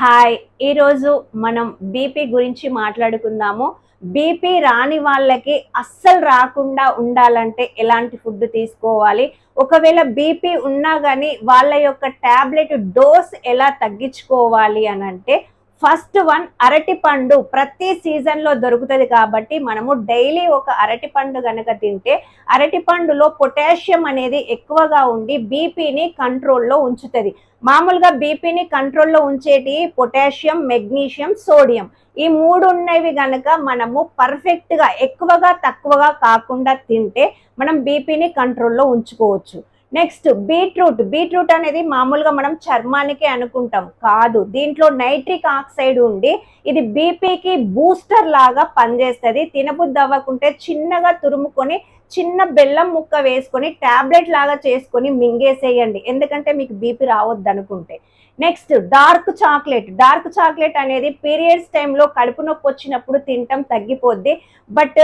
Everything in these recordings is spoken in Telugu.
హాయ్. ఈరోజు మనం బీపీ గురించి మాట్లాడుకుందాము. బీపీ రాని వాళ్ళకి అస్సలు రాకుండా ఉండాలంటే ఎలాంటి ఫుడ్ తీసుకోవాలి? ఒకవేళ బీపీ ఉన్నా కానీ వాళ్ళ యొక్క టాబ్లెట్ డోస్ ఎలా తగ్గించుకోవాలి అని అంటే ఫస్ట్ వన్ అరటి పండు ప్రతి సీజన్లో దొరుకుతుంది కాబట్టి మనము డైలీ ఒక అరటి పండు కనుక తింటే అరటి పండులో పొటాషియం అనేది ఎక్కువగా ఉండి బీపీని కంట్రోల్లో ఉంచుతుంది. మామూలుగా బీపీని కంట్రోల్లో ఉంచేటి పొటాషియం మెగ్నీషియం సోడియం ఈ మూడు ఉన్నవి గనక మనము పర్ఫెక్ట్గా ఎక్కువగా తక్కువగా కాకుండా తింటే మనం బీపీని కంట్రోల్లో ఉంచుకోవచ్చు. నెక్స్ట్ బీట్రూట్ బీట్రూట్ అనేది మామూలుగా మనం చర్మానికి అనుకుంటాం. కాదు దీంట్లో నైట్రిక్ ఆక్సైడ్ ఉండి ఇది బీపీకి బూస్టర్ లాగా పనిచేస్తుంది. తినబుద్ది అవ్వకుంటే చిన్నగా తురుముకొని చిన్న బెల్లం ముక్క వేసుకొని ట్యాబ్లెట్ లాగా చేసుకొని మింగేసేయండి. ఎందుకంటే మీకు బీపీ రావద్దు అనుకుంటే. Next dark chocolate. Dark chocolate అనేది పీరియడ్స్ టైంలో కడుపు నొప్పి వచ్చినప్పుడు తినటం తగ్గిపోద్ది. బట్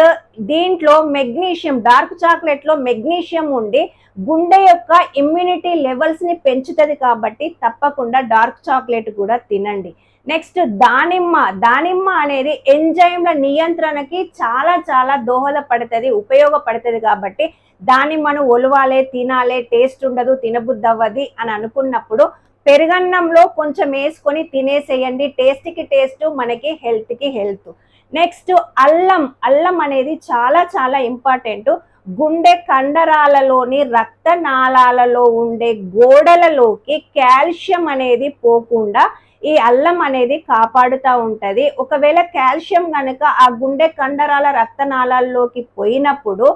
దీంట్లో మెగ్నీషియం డార్క్ చాక్లెట్లో మెగ్నీషియం ఉండి గుండె యొక్క ఇమ్యూనిటీ లెవెల్స్ని పెంచుతుంది కాబట్టి తప్పకుండా డార్క్ చాక్లెట్ కూడా తినండి. నెక్స్ట్ దానిమ్మ. దానిమ్మ అనేది ఎంజైమ్ల నియంత్రణకి చాలా చాలా దోహదపడుతుంది ఉపయోగపడుతుంది కాబట్టి దానిమ్మను ఒలవాలే తినాలే టేస్ట్ ఉండదు తినబుద్ధవ్వది అని అనుకున్నప్పుడు పెరుగన్నంలో కొంచెం వేసుకొని తినేసేయండి. టేస్ట్కి టేస్ట్ మనకి హెల్త్కి హెల్త్. నెక్స్ట్ అల్లం. అల్లం అనేది చాలా చాలా ఇంపార్టెంట్. గుండె కండరాలలోని రక్తనాళాలలో ఉండే గోడలలోకి కాల్షియం అనేది పోకుండా ఈ అల్లం అనేది కాపాడుతూ ఉంటుంది. ఒకవేళ కాల్షియం కనుక ఆ గుండె కండరాల రక్తనాళాల్లోకి పోయినప్పుడు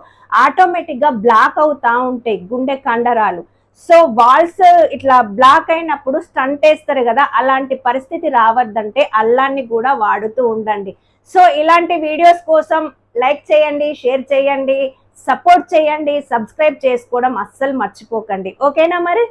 ఆటోమేటిక్గా బ్లాక్ అవుతూ ఉంటాయి గుండె కండరాలు. సో వాల్స్ ఇట్లా బ్లాక్ అయినప్పుడు స్టంట్ వేస్తారు కదా అలాంటి పరిస్థితి రావద్దంటే అల్లాన్ని కూడా వాడుతూ ఉండండి. సో ఇలాంటి వీడియోస్ కోసం లైక్ చేయండి షేర్ చేయండి. సపోర్ట్ చేయండి సబ్స్క్రైబ్ చేసుకోవడం అస్సలు మర్చిపోకండి. ఓకేనా మరి?